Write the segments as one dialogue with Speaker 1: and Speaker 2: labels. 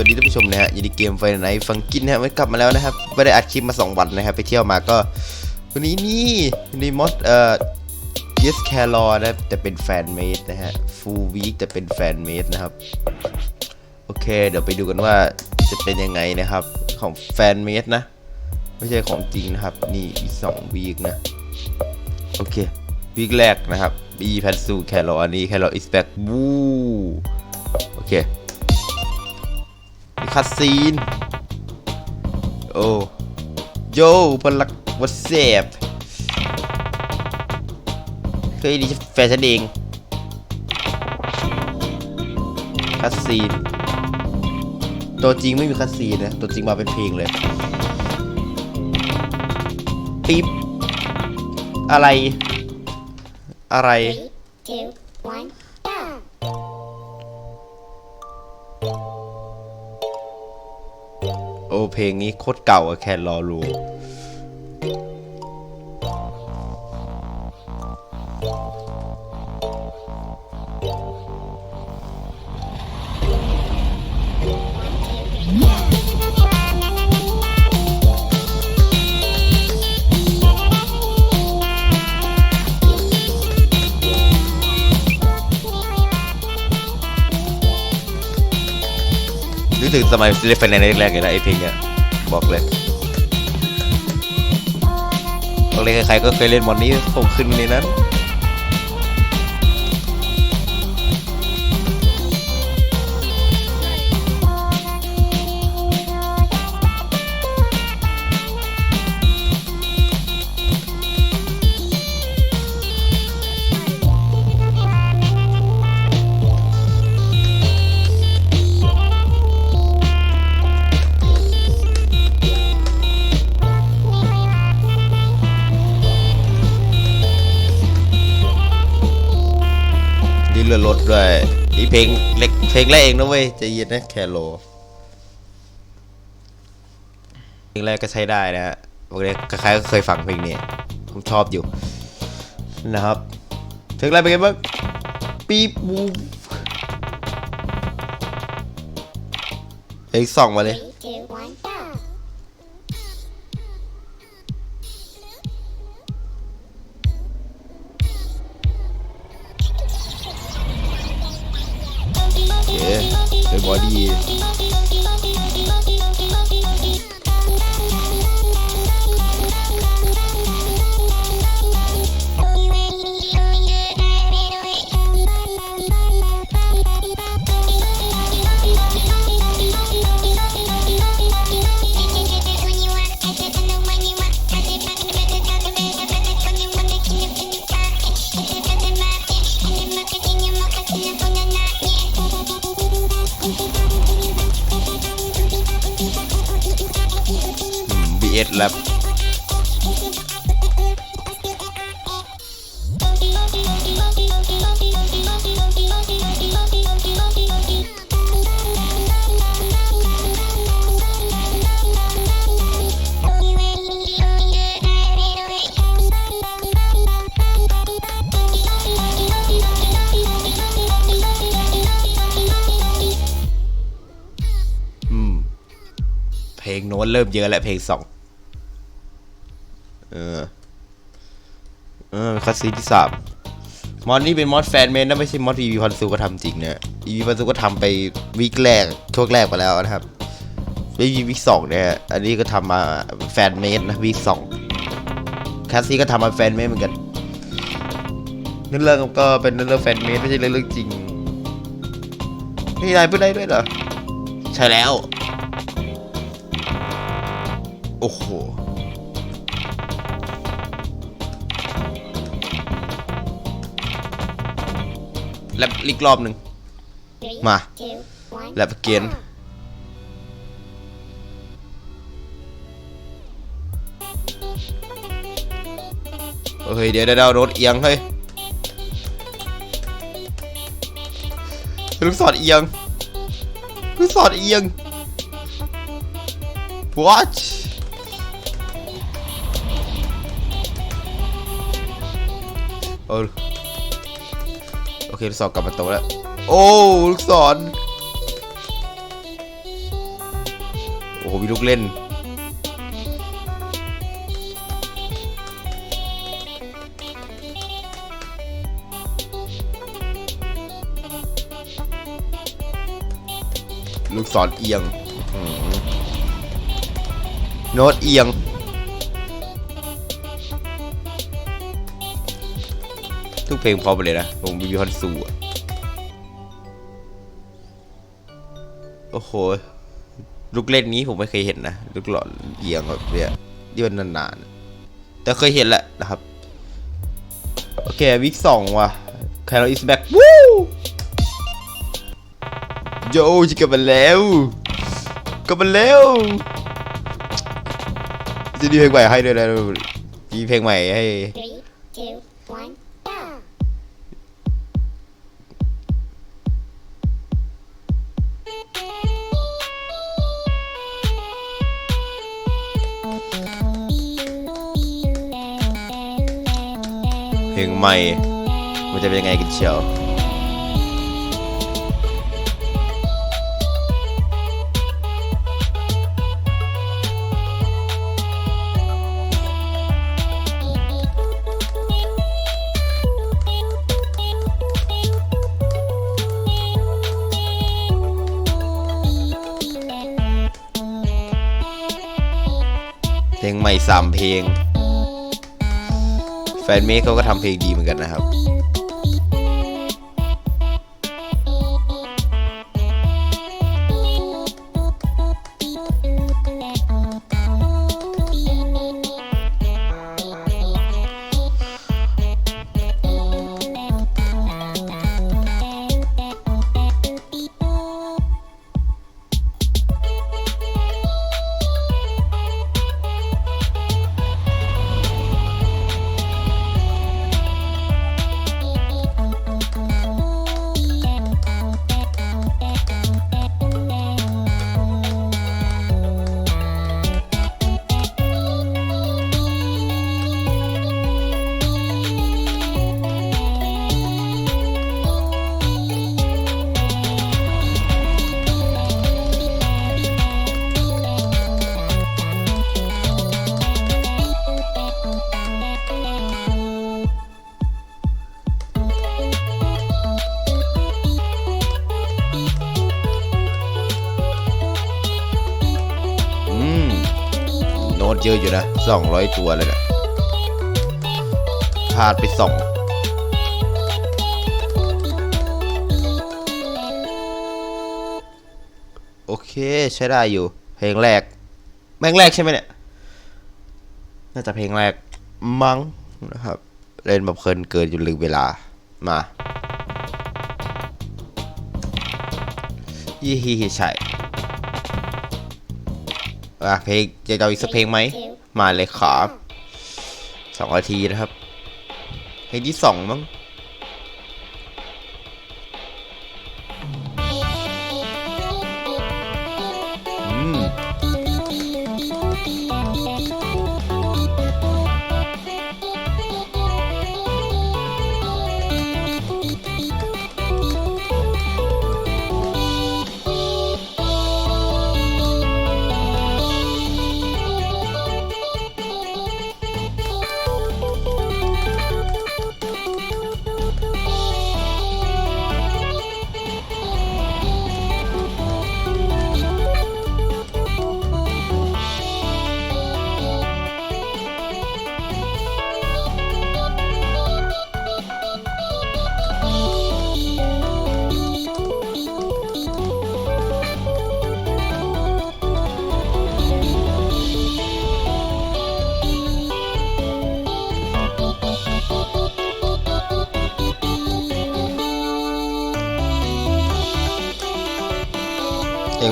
Speaker 1: วัสดีท่านผู้ชมนะฮะยินดีเกมไฟไหนฟังกินนะฮะไม่กลับมาแล้วนะครับไม่ได้อัดคลิปมา 2 วันนะครับ ไปเที่ยวมาก็ วันนี้นี่ในมอดเอ่อ yes c a r o นะแต่เป็นแฟนเมดนะฮะ full week แต่เป็นแฟนเมดนะครับ โอเค เดี๋ยวไปดูกันว่าจะเป็นยังไงนะครับ ของแฟนเมดนะ ไม่ใช่ของจริงนะครับ นี่อีกสองวีคนะ โอเควีคแรกนะครับบีแพนซูแคลรออันนี้แคลรออิสแบกบูโอเค มีคัสซีน โอ้โยพลักวัดเซฟเฮ้ยนี่แฟชั่นเองคัสซีน ตัวจริงไม่มีคัสซีนนะ ตัวจริงมาเป็นเพลงเลย ปิ๊บ อะไร อะไร
Speaker 2: Three, two,
Speaker 1: เพลงนี้โคตรเก่าอะแคนรอรู ถึงสมัยเล่นไฟแนนซ์แรกๆเลยนะไอเพลงเนี้ยบอกเลยบอกเลยใครๆก็เคยเล่นมอนนี้ผมขึ้นในนั้น เพลงเล็กเพลงแรกเองนะเว้ยใจเย็นนะแคโรเพลงแรกก็ใช้ได้นะฮะบอกเลยใครๆก็เคยฟังเพลงนี้ผมชอบอยู่ นะครับเพลงแรกเป็นไงบ้างปีบบูเพลงสองมาเลย สแลบเพลงโน้นเริ่มเยอะแล้วเพลงสอง เออ เออคัสซีที่สามมอดนี่เป็นมอดแฟนเมนนะไม่ใช่มอดอีวีพันซูก็ทำจริงเนี่ยอีวีพันซูก็ทำไปวีคแรกช่วงแรกไปแล้วนะครับไม่มีวีคสองเนี่ยอันนี้ก็ทำมาแฟนเมดนะวีคสองคัสซีก็ทำมาแฟนเมดเหมือนกันเนื้อเรื่องก็เป็นเนื้อเรื่องแฟนเมดไม่ใช่เรื่องจริงนี่นายพูดได้ด้วยเหรอ ใช่แล้ว โอ้โห แล้วอีกรอบหนึ่งมาแล้วเกนเฮ้ยเดี๋ยวเดี๋ยวเดี๋ยวรถเอียงเฮ้ยลูกศรเอียงลูกศรเอียง what เออโอ เคลูกศรกลับมาโตแล้ว โอ้ลูกศรโหมีลูกเล่น ลูกศรเอียงโน้ตเอียง ทุกเพลงพร้อมไปเลยนะผมมีฮอนซูอะโอ้โห ลูกเล่นนี้ผมไม่เคยเห็นนะ ลูกหลอดเอียงแบบเนี้ยที่มันนานๆ แต่เคยเห็นแหละนะครับ โอเค วิกสองว่ะแคลร์อิสแบ็กวู้โยจะกลับมาแล้วกลับมาแล้ว จะมีเพลงใหม่ให้ด้วยนะมีเพลงใหม่ให้ เพลงใหม่ มันจะเป็นยังไงกันเชียวเพลงใหม่สามเพลง แฟนเมคเขาก็ทำเพลงดีเหมือนกันนะครับ ตเยอะอยู่นะสองร้อยตัวเลยนะพลาดไปสองโอเคใช้ได้อยู่ เพลงแรกเพลงแรกใช่ไหมเนี่ย น่าจะเพลงแรกมั้งนะครับ เล่นแบบเพลินเกินจนลืมเวลามายี่ฮีฮีใช่ อะเพลงจะเอาอีกสักเพลงไหมมาเลยครับสองนาทีนะครับเพลงที่สองมั้ง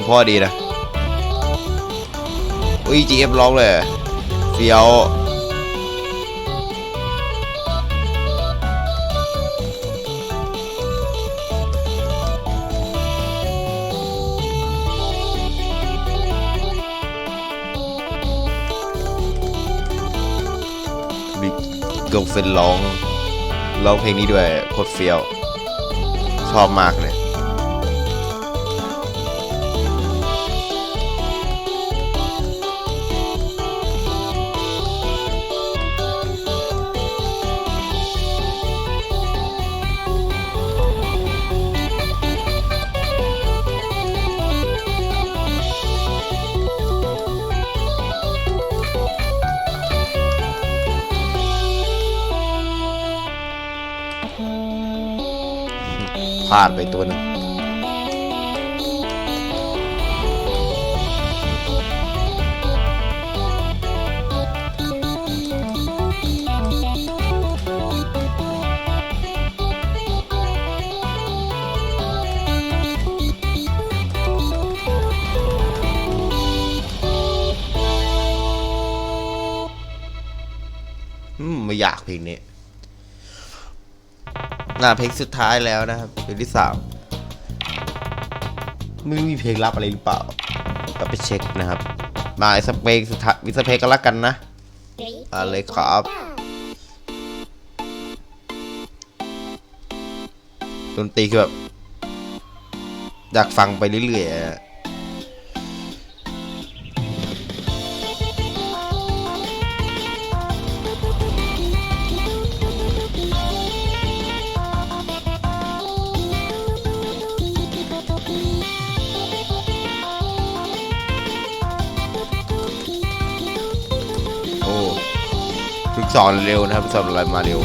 Speaker 1: พ่อดีนะอุ้ย GF ร้องเลยเฟียวบิ๊กเกิลเฟนร้องร้องเพลงนี้ด้วยโคตรเฟี้ยว ชอบมากเลย พลาดไปตัวหนึงอืมไม่อยากเพลงนี้ งาเพลงสุดท้ายแล้วนะครับเพลงที่สามไม่มีเพลงลับอะไรหรือเปล่าก็ไปเช็คนะครับมาไอสเปกสุดท้ายวิสเพกกันละกันนะอ่า
Speaker 2: two,
Speaker 1: เลยครับดนตรีคือแบบอยากฟังไปเรื่อยๆ สอนเร็วนะครับสอนอะไรมาเร็ว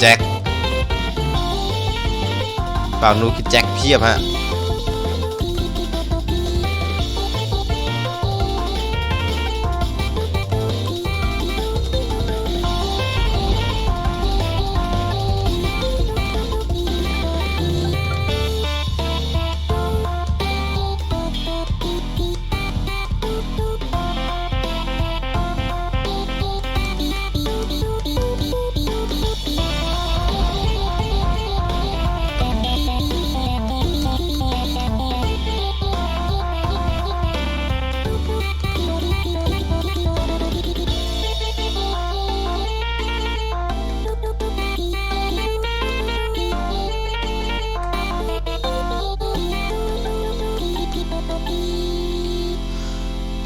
Speaker 1: แจ็คฝั่งนู้นคือแจ็คเพียบฮะ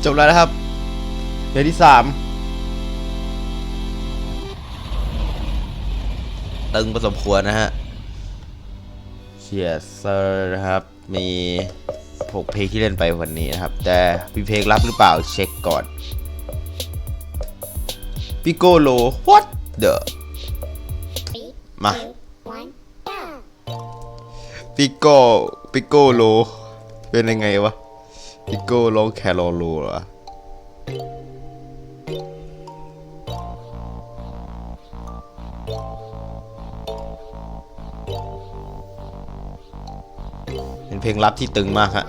Speaker 1: จบแล้วนะครับเพลงที่สามตึงพอสมควรนะฮะเชียร์เซอร์นะครับ มีหกเพลงที่เล่นไปวันนี้นะครับ แต่มีเพลงลับหรือเปล่าเช็คก่อนปิโกโล what the มา
Speaker 2: two, one, go.
Speaker 1: ปิโกปิโกโลเป็นยังไงวะ พิโกโลแคโรโลเหรอเป็นเพลงลับที่ตึงมากฮะ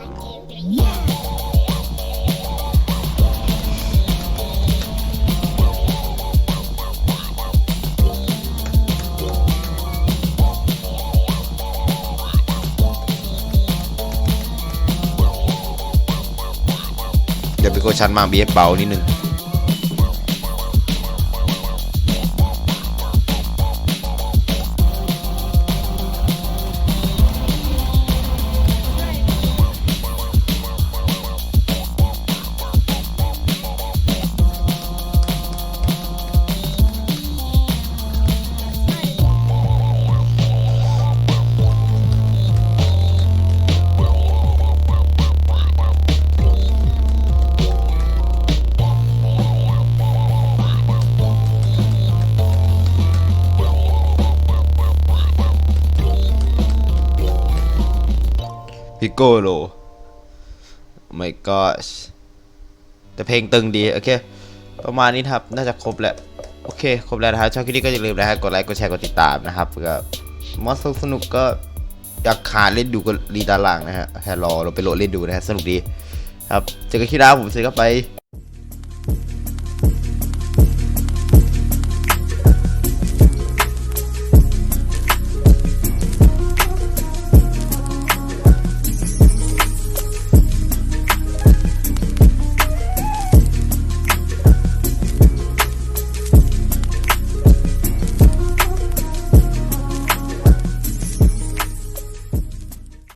Speaker 1: เดี๋ยวไปโกชันมาเบียเบานิดนึง โกโล my gosh แต่เพลงตึงดี โอเค ประมาณนี้ครับ น่าจะครบแล้ว โอเค ครบแล้วนะครับชอบคลิปนี้ก็อย่าลืมนะฮะกดไลค์ กดแชร์ กดติดตามนะครับก็มอสสนุกก็อยากขาเล่นดูก็รีดาล่างนะฮะแฮรอเราไปโหลดเล่นดูนะฮะ สนุกดี ครับ เจอกันคลิปหน้าผมเสร็จก็ไป